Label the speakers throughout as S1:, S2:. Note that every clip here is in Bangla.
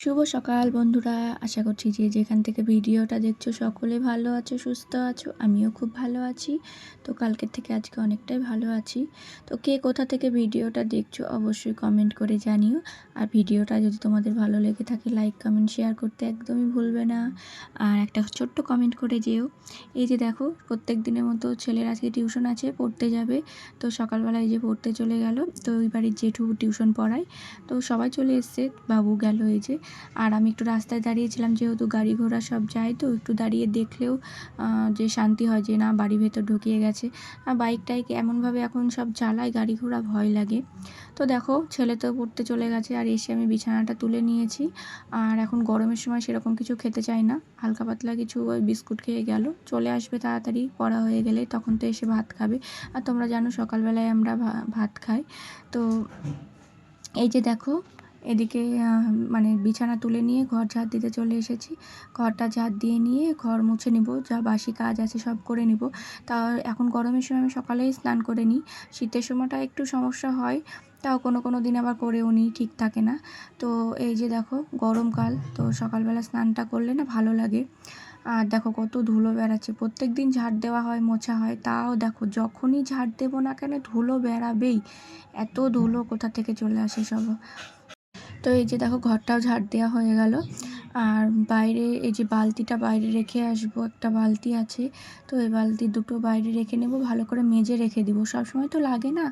S1: শুভ সকাল বন্ধুরা। আশা করছি যে যেখান থেকে ভিডিওটা দেখছ সকলে ভালো আছো, সুস্থ আছো। আমিও খুব ভালো আছি। তো কালকের থেকে আজকে অনেকটাই ভালো আছি। তো কে কোথা থেকে ভিডিওটা দেখছ অবশ্যই কমেন্ট করে জানিও। আর ভিডিওটা যদি তোমাদের ভালো লেগে থাকে লাইক কমেন্ট শেয়ার করতে একদমই ভুলবে না। আর একটা ছোট্ট কমেন্ট করে যেও। এই যে দেখো, প্রত্যেক দিনের মতো ছেলের আজকে টিউশন আছে, পড়তে যাবে। তো সকালবেলায় যে পড়তে চলে গেল। তো ওই বাড়ির জেঠু টিউশন পড়ায়। তো সবাই চলে এসছে, বাবু গেল এই যে। আর আমি একটু রাস্তায় দাঁড়িয়েছিলাম যেহেতু গাড়ি ঘোড়া সব যায় তো, একটু দাঁড়িয়ে দেখলেও যে শান্তি হয় যে না বাড়ি ভেতর ঢুকিয়ে গেছে। আর বাইক টাইক এমনভাবে এখন সব চালায় গাড়ি ঘোড়া ভয় লাগে। তো দেখো, ছেলে তো পড়তে চলে গেছে, আর এসে আমি বিছানাটা তুলে নিয়েছি। আর এখন গরমের সময় সেরকম কিছু খেতে চাই না। হালকা পাতলা কিছু ওই বিস্কুট খেয়ে গেল। চলে আসবে তাড়াতাড়ি পড়া হয়ে গেলে, তখন তো এসে ভাত খাবে। আর তোমরা জানো, সকালবেলায় আমরা ভাত খাই। তো এই যে দেখো এদিকে মানে বিছানা তুলে নিয়ে ঘর ঝাড় দিতে চলে এসেছি। ঘরটা ঝাড় দিয়ে নিয়ে ঘর মুছে নিব, যা বাসি কাজ আছে সব করে নিব। তা এখন গরমের সময় আমি সকালেই স্নান করে নিই। শীতের সময়টা একটু সমস্যা হয়, তাও কোনো কোনো দিন আবার করেও নিই, ঠিক থাকে না। তো এই যে দেখো, গরমকাল, তো সকালবেলা স্নানটা করলে না ভালো লাগে। আর দেখো কত ধুলো বেড়াচ্ছে প্রত্যেক দিন ঝাড় দেওয়া হয়, মোছা হয়। তাও দেখো, যখনই ঝাড় দেবো না কেন ধুলো বেড়াবেই। এত ধুলো কোথা থেকে চলে আসে সব? তো এই যে দেখো ঘরটাও ঝাড় দেওয়া হয়ে গেল। আর বাইরে এই যে বালতিটা বাইরে রেখে আসব, একটা বালতি আছে। তো এই বালতি দুটো বাইরে রেখে নেব, ভালো করে মেজে রেখে দিব। সবসময় তো লাগে না,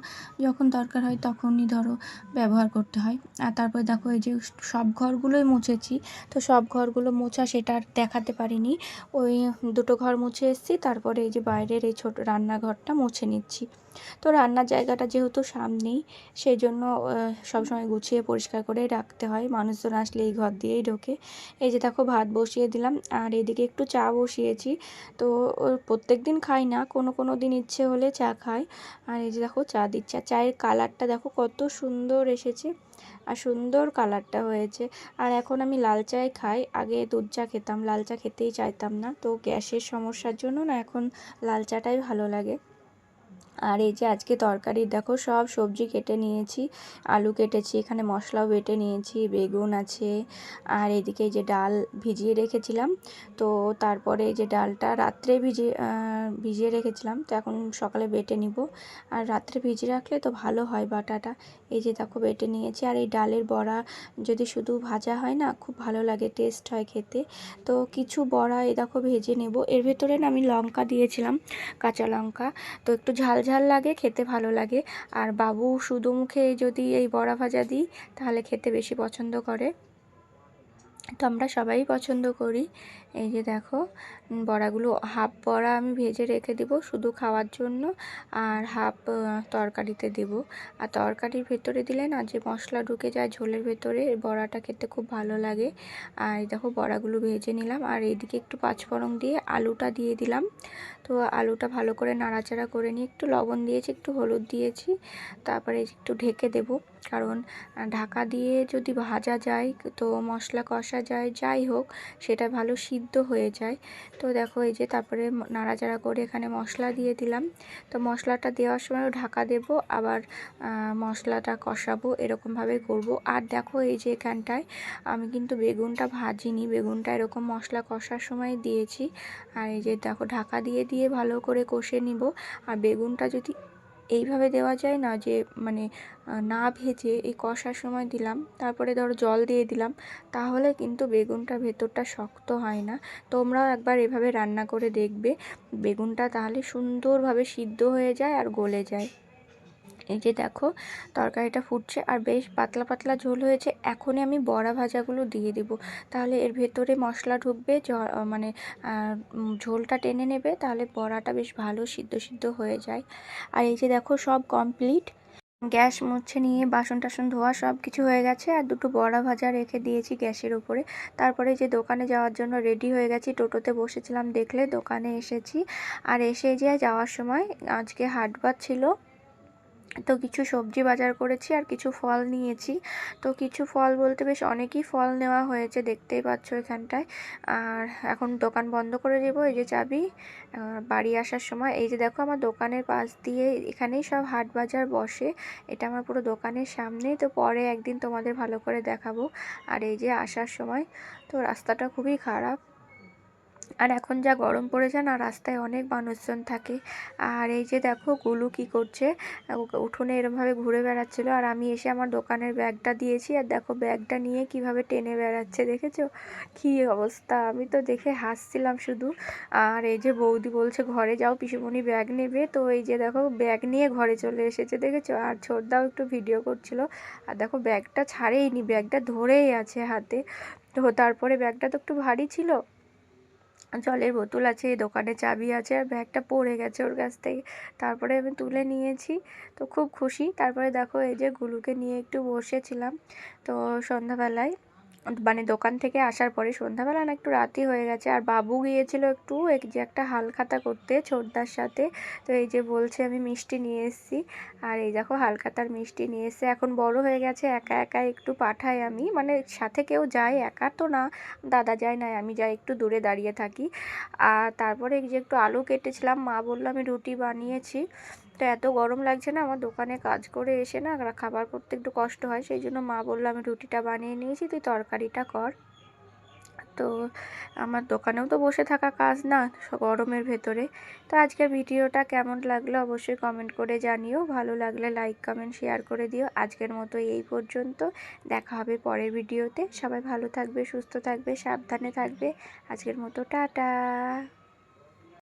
S1: যখন দরকার হয় তখনই ধরো ব্যবহার করতে হয়। আর তারপরে দেখো এই যে সব ঘরগুলোই মুছেছি, তো সব ঘরগুলো মোছা সেটা আর দেখাতে পারিনি। ওই দুটো ঘর মুছে এসেছি, তারপরে এই যে বাইরের এই ছোটো রান্নাঘরটা মুছে নিচ্ছি। তো রান্নার জায়গাটা যেহেতু সামনেই, সেই জন্য সবসময় গুছিয়ে পরিষ্কার করে রাখতে হয়। মানুষজন আসলে এই ঘর দিয়েই ঢোকে। এই যে দেখো ভাত বসিয়ে দিলাম, আর এদিকে একটু চা বসিয়েছি। তো প্রত্যেক দিন খাই না, কোনো কোনো দিন ইচ্ছে হলে চা খাই। আর এই যে দেখো চা দিচ্ছে চায়ের কালারটা দেখো কত সুন্দর এসেছে, আর সুন্দর কালারটা হয়েছে। আর এখন আমি লাল চাই খাই, আগে দুধ চা খেতাম, লাল চা খেতেই চাইতাম না। তো গ্যাসের সমস্যার জন্য না এখন লাল চাটাই ভালো লাগে। আর এই যে আজকে তরকারি, দেখো সব সবজি কেটে নিয়েছি, আলু কেটেছি, এখানে মশলাও বেটে নিয়েছি, বেগুন আছে, আর এদিকে যে ডাল ভিজিয়ে রেখেছিলাম, তো তারপরে যে ডালটা রাত্রে ভিজিয়ে ভিজিয়ে রেখেছিলাম, তো এখন সকালে বেটে নিব, আর রাত্রে ভিজিয়ে রাখলে তো ভালো হয় বাটাটা, এই যে দেখো বেটে নিয়েছি, আর এই ডালের বড়া যদি শুধু ভাজা হয় না, খুব ভালো লাগে, টেস্ট হয় খেতে, তো কিছু বড়া এ দেখো ভেজে নেব, এর ভেতরে না আমি লঙ্কা দিয়েছিলাম, কাঁচা লঙ্কা, তো একটু ঝাল ঝাল লাগে, খেতে ভালো লাগে। আর বাবু শুধু মুখে যদি এই বড়া ভাজা দিই, তাহলে খেতে বেশি পছন্দ করে। তো আমরা সবাই পছন্দ করি। এই যে দেখো বড়াগুলো হাফ বড়া আমি ভেজে রেখে দিব শুধু খাওয়ার জন্য আর হাফ তরকারিতে দেব। আর তরকারির ভেতরে দিলে না যে মশলা ঢুকে যায় ঝোলের ভেতরে বড়াটা খেতে খুব ভালো লাগে। আর দেখো বড়াগুলো ভেজে নিলাম। আর এইদিকে একটু পাঁচফোড়ন দিয়ে আলুটা দিয়ে দিলাম। তো আলুটা ভালো করে নাড়াচাড়া করে নিয়ে একটু লবণ দিয়েছি, একটু হলুদ দিয়েছি। তারপরে একটু ঢেকে দেব। কারণ ঢাকা দিয়ে যদি ভাজা যায়, তো মশলা কষা যায়, যাই হোক, সেটা ভালো সিদ্ধ হয়ে যায়। তো দেখো এই যে তারপরে নাড়াচাড়া করে এখানে মশলা দিয়ে দিলাম। তো মশলাটা দেওয়ার সময় ঢাকা দেব, আবার মশলাটা কষাবো, এরকমভাবে করব। আর দেখো এই যে এখানটায় আমি কিন্তু বেগুনটা ভাজিনি। বেগুনটা এরকম মশলা কষার সময় দিয়েছি। আর এই যে দেখো ঢাকা দিয়ে দিয়ে ভালো করে কষে নিব। আর বেগুনটা যদি এইভাবে দেওয়া যায় না যে মানে না ভেজে এই কষার সময় দিলাম, তারপরে ধরো জল দিয়ে দিলাম, তাহলে কিন্তু বেগুনটা ভেতরটা শক্ত হয় না। তোমরাও একবার এভাবে রান্না করে দেখবে, বেগুনটা তাহলে সুন্দরভাবে সিদ্ধ হয়ে যায় আর গলে যায়। এই যে দেখো, তরকারিটা ফুটছে আর বেশ পাতলা পাতলা ঝোল হয়েছে। এখনই আমি বড়া ভাজাগুলো দিয়ে দেবো। তাহলে এর ভেতরে মশলা ঢুকবে মানে ঝোলটা টেনে নেবে, তাহলে বড়াটা বেশ ভালো সিদ্ধ সিদ্ধ হয়ে যায়। আর এই যে দেখো, সব কমপ্লিট গ্যাস মুছে নিয়ে বাসন টাসন ধোয়া সব কিছু হয়ে গেছে আর দুটো বড়া ভাজা রেখে দিয়েছি গ্যাসের ওপরে তারপরে যে দোকানে যাওয়ার জন্য রেডি হয়ে গেছি, টোটোতে বসেছিলাম দেখলে, দোকানে এসেছি। আর এসে যে যাওয়ার সময়, আজকে হাটবার ছিল। তো কিছু সবজি বাজার করেছি আর কিছু ফল নিয়েছি। তো কিছু ফল বলতে বেশ অনেকই ফল নেওয়া হয়েছে, দেখতেই পাচ্ছ এখানটায়। আর এখন দোকান বন্ধ করে দেবো, এই যে চাবি। বাড়ি আসার সময়, এই যে দেখো আমার দোকানের পাশ দিয়ে এখানেই সব হাট বাজার বসে। এটা আমার পুরো দোকানের সামনেই, তো পরে একদিন তোমাদের ভালো করে দেখাবো। আর এই যে আসার সময়, তো রাস্তাটা খুবই খারাপ। আর এখন যা গরম পড়েছে না, রাস্তায় অনেক মানুষজন থাকে। আর এই যে দেখো গুলু কি করছে? উঠোনে এরমভাবে ঘুরে বেড়াচ্ছিল আর আমি এসে আমার দোকানের ব্যাগটা দিয়েছি আর দেখো ব্যাগটা নিয়ে কীভাবে টেনে বেড়াচ্ছে দেখেছ? কি অবস্থা? আমি তো দেখে হাসছিলাম শুধু। আর এই যে বৌদি বলছে ঘরে যাও, পিসুমণি ব্যাগ নেবে। তো এই যে দেখো ব্যাগ নিয়ে ঘরে চলে এসেছে দেখেছ? আর ছোটদাও একটু ভিডিও করছিল। আর দেখো ব্যাগটা ছাড়েইনি ব্যাগটা ধরেই আছে হাতে। তো তারপরে ব্যাগটা তো একটু ভারী ছিল। জলের বোতল আছে দোকানে চাবি আছে, আর ব্যাগটা পড়ে গেছে ওর কাছ থেকে। তারপরে আমি তুলে নিয়েছি, তো খুব খুশি। তারপরে দেখো এই যে গুলুকে নিয়ে একটু বসেছিলাম, তো সন্ধ্যাবেলায় মানে দোকান থেকে আসার পরে সন্ধ্যাবেলা না একটু রাতই হয়ে গেছে। আর বাবু গিয়েছিল একটু এক যে একটা হালখাতা করতে ছোটদার সাথে। তো এই যে বলছে, আমি মিষ্টি নিয়ে এসেছি। আর এই দেখো হালখাতার মিষ্টি নিয়ে এসে এখন বড় হয়ে গেছে, একা একা একটু পাঠাই আমি। মানে সাথে কেউ যায়, একা তো না, দাদা যায় না, আমি যাই একটু দূরে দাঁড়িয়ে থাকি। আর তারপরে যে একটু আলু কেটেছিলাম, মা বলল, আমি রুটি বানিয়েছি। তো এত গরম লাগছে না, আমার দোকানে কাজ করে এসে না খাবার করতে একটু কষ্ট হয়, সেই জন্য মা বলল, আমি রুটিটা বানিয়ে নিয়েছি, তুই তরকারিটা কর। তো আমার দোকানেও তো বসে থাকা কাজ না গরমের ভেতরে। তো আজকের ভিডিওটা কেমন লাগল অবশ্যই কমেন্ট করে জানিও, ভালো লাগলে লাইক কমেন্ট শেয়ার করে দিও। আজকের মতো এই পর্যন্ত, দেখা হবে পরের ভিডিওতে। সবাই ভালো থাকবে, সুস্থ থাকবে, সাবধানে থাকবে। আজকের মতো টাটা।